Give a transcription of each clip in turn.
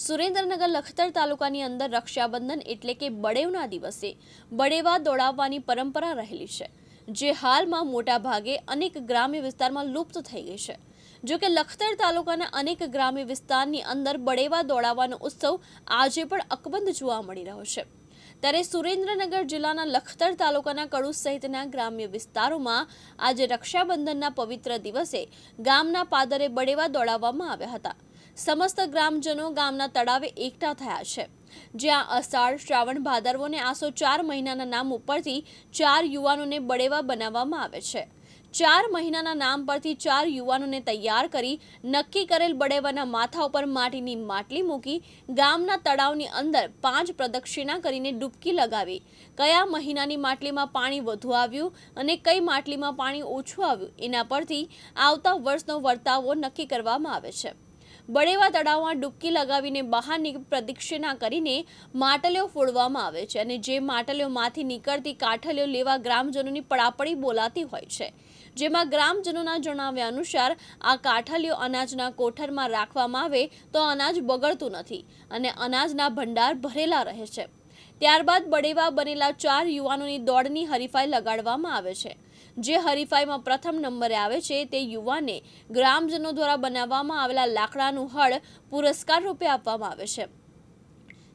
સુરેન્દ્રનગર લખતર તાલુકાની અંદર રક્ષાબંધન એટલે કે બળેવના દિવસે બળેવા દોડાવવાની પરંપરા રહેલી છે, જે હાલમાં મોટા ભાગે અનેક ગ્રામ્ય વિસ્તારમાં લુપ્ત થઈ ગઈ છે. જો કે લખતર તાલુકાના અનેક ગ્રામ્ય વિસ્તારની અંદર બળેવા દોડાવવાનો ઉત્સવ આજે પણ અકબંધ જોવા મળી રહ્યો છે. ત્યારે સુરેન્દ્રનગર જિલ્લાના લખતર તાલુકાના કડુસ સહિતના ગ્રામ્ય વિસ્તારોમાં આજે રક્ષાબંધનના પવિત્ર દિવસે ગામના પાદરે બળેવા દોડાવવામાં આવ્યા હતા. સમસ્ત ગ્રામજનો ગામના તળાવે એકઠા થયા છે. જ્યાં અષાઢ શ્રાવણ ભાદરવો અને આસો ચાર મહિનાના નામ ઉપરથી ચાર યુવાનોને બળેવા બનાવવામાં આવે છે. ચાર મહિનાના નામ પરથી ચાર યુવાનોને તૈયાર કરી નક્કી કરેલ બળેવાના માથા ઉપર માટીની માટલી મૂકી ગામના તળાવની અંદર પાંચ પ્રદક્ષિણા કરીને ડૂબકી લગાવી. કયા મહિનાની માટલીમાં પાણી વધુ આવ્યું અને કઈ માટલીમાં પાણી ઓછું આવ્યું એના પરથી આવતા વર્ષનો વર્તાવો નક્કી કરવામાં આવે છે. બળેવા તળાવમાં ડૂબકી લગાવીને બહારની પ્રદક્ષિણા કરીને માટલીઓ ફોડવામાં આવે છે અને જે માટલીઓમાંથી નીકળતી કાઠલીઓ લેવા ગ્રામજનોની પડાપડી બોલાતી હોય છે. જેમાં ગ્રામજનોના જણાવ્યા અનુસાર, આ કાઠલીઓ અનાજના કોઠરમાં રાખવામાં આવે તો અનાજ બગડતું નથી અને અનાજના ભંડાર ભરેલા રહે છે. ત્યારબાદ બળેવા બનેલા ચાર યુવાનોની દોડની હરીફાઈ લગાડવામાં આવે છે. જે હરીફાઈમાં પ્રથમ નંબરે આવે છે તે યુવાને ગ્રામજનો દ્વારા બનાવવામાં આવેલા લાકડાનું હળ પુરસ્કાર રૂપે આપવામાં આવે છે.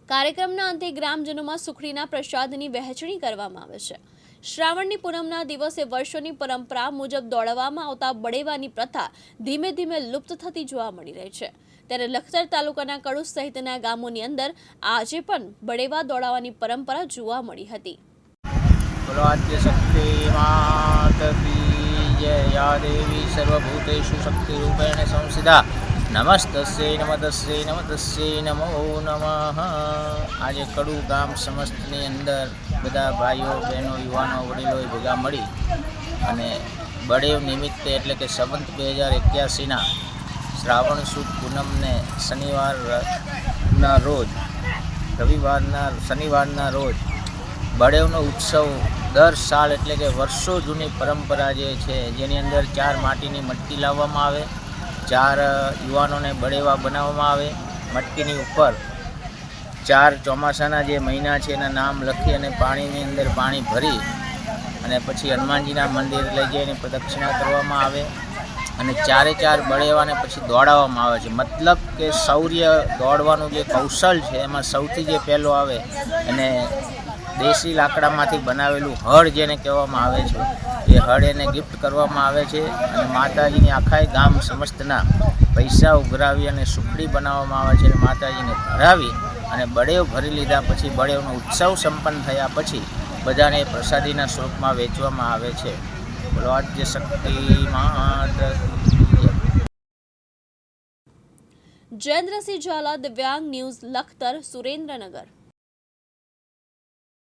કાર્યક્રમના અંતે ગ્રામજનોમાં સુખડીના પ્રસાદની વહેંચણી કરવામાં આવે છે. શ્રાવણની પૂનમના દિવસે વર્ષોની પરંપરા મુજબ દોડવામાં આવતા બળેવાની પ્રથા ધીમે ધીમે લુપ્ત થતી જોવા મળી રહી છે. ત્યારે લખતર તાલુકાના કડુસ સહિતના ગામોની અંદર આજે પણ બળેવા દોડાવવાની પરંપરા જોવા મળી હતી. શક્તિ સર્વભૂતેષુ શક્તિરૂપેણ સંસિદા. નમસ્તસ્યૈ નમસ્તસ્યૈ નમસ્તસ્યૈ નમો નમઃ આજે કડુ ગામ સમસ્તની અંદર બધા ભાઈઓ બહેનો યુવાનો વડીલોએ ભેગા મળી અને બળેવ નિમિત્તે એટલે કે સંવંત બે હજાર એક્યાસીના શ્રાવણ સુદ પૂનમને શનિવારના રોજ, રવિવારના, શનિવારના રોજ બળેવનો ઉત્સવ દર સાલ એટલે કે વર્ષો જૂની પરંપરા જે છે, જેની અંદર ચાર માટીની મટકી લાવવામાં આવે ચાર યુવાનોને બળેવા બનાવવામાં આવે. મટકીની ઉપર ચાર ચોમાસાના જે મહિના છે, એના નામ લખી અને પાણીની અંદર પાણી ભરી અને પછી હનુમાનજીના મંદિર લઈ જઈને પ્રદક્ષિણા કરવામાં આવે અને ચારે ચાર બળેવાને પછી દોડાવવામાં આવે છે. મતલબ કે શૌર્ય દોડવાનું જે કૌશલ છે, એમાં સૌથી જે પહેલો આવે અને દેશી લાકડામાંથી બનાવેલું હળ જેને કહેવામાં આવે છે. એ હળ એને ગિફ્ટ કરવામાં આવે છે અને માતાજીની આખાય ગામ સમસ્તના પૈસા ઉઘરાવી અને સુખડી બનાવવામાં આવે છે અને માતાજીને ભરાવી અને બળેવ ભરી લીધા પછી બળેવનો ઉત્સવ સંપન્ન થયા પછી બધાને પ્રસાદીના સ્વરૂપમાં વેચવામાં આવે છે. રાજ્ય શક્તિ જયેન્દ્રસિંહ ઝાલા, દિવ્યાંગ ન્યૂઝ, લખતર, સુરેન્દ્રનગર.